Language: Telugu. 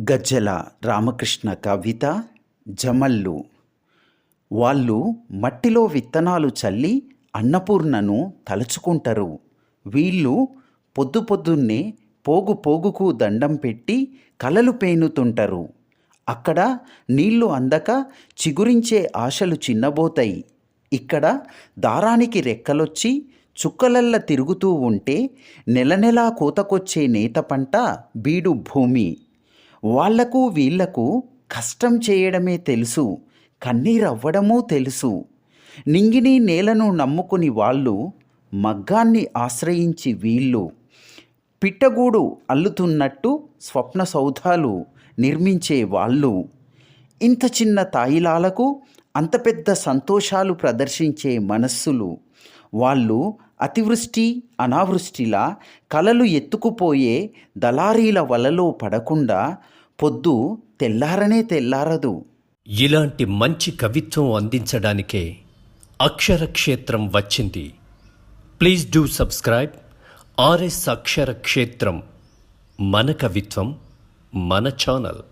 గజ్జల రామకృష్ణ కవిత జమల్లు. వాళ్ళు మట్టిలో విత్తనాలు చల్లి అన్నపూర్ణను తలుచుకుంటారు. వీళ్ళు పొద్దు పొద్దున్నే పోగు పోగుకు దండం పెట్టి కలలు పేనుతుంటారు. అక్కడ నీళ్ళు అందక చిగురించే ఆశలు చిన్నబోతాయి. ఇక్కడ దారానికి రెక్కలొచ్చి చుక్కలల్ల తిరుగుతూ ఉంటే నెల నెలా కోతకొచ్చే నేత పంట బీడు భూమి. వాళ్ళకు వీళ్ళకు కష్టం చేయడమే తెలుసు కన్నీరవ్వడమూ తెలుసు. నింగిని నేలను నమ్ముకుని వాళ్ళు మగ్గాన్ని ఆశ్రయించి వీళ్ళు పిట్టగూడు అల్లుతున్నట్టు స్వప్న సౌధాలు నిర్మించే వాళ్ళు. ఇంత చిన్న తాయిలాలకు అంత పెద్ద సంతోషాలు ప్రదర్శించే మనస్సులు వాళ్ళు అతివృష్టి అనావృష్టిలా కలలు ఎత్తుకుపోయే దళారీల వలలో పడకుండా పొద్దు తెల్లారనే తెల్లారదు. ఇలాంటి మంచి కవిత్వం అందించడానికే అక్షర క్షేత్రం వచ్చింది. Please do subscribe RS Aksharakshetram మన కవిత్వం మన ఛానల్.